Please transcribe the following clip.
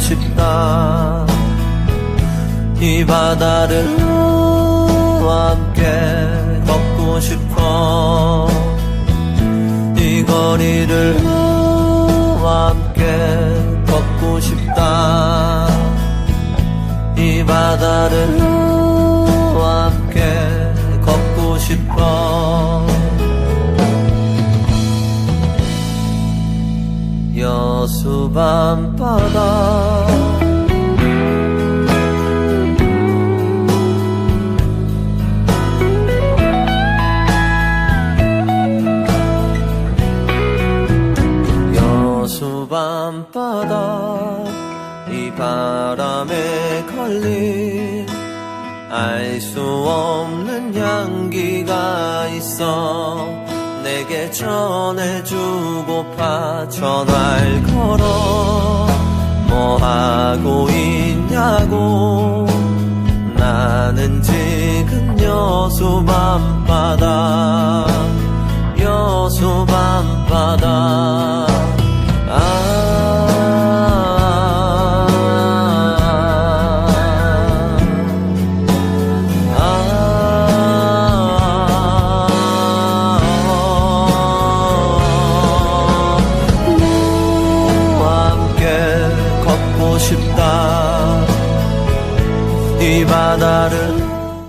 싶다. 이 바다를 함께 걷고 싶어. 이 거리를 함께 걷고 싶다. 이 바다를 함께 걷고 싶어 여수 밤바다. 여수 밤바다 이 바람에 걸린 알 수 없는 향기가 있어 내게 전해주고파 전화를 걸어. 뭐 하고 있냐고. 나는 지금 여수 밤바다. 여수 밤바다 싶다. 이 바다를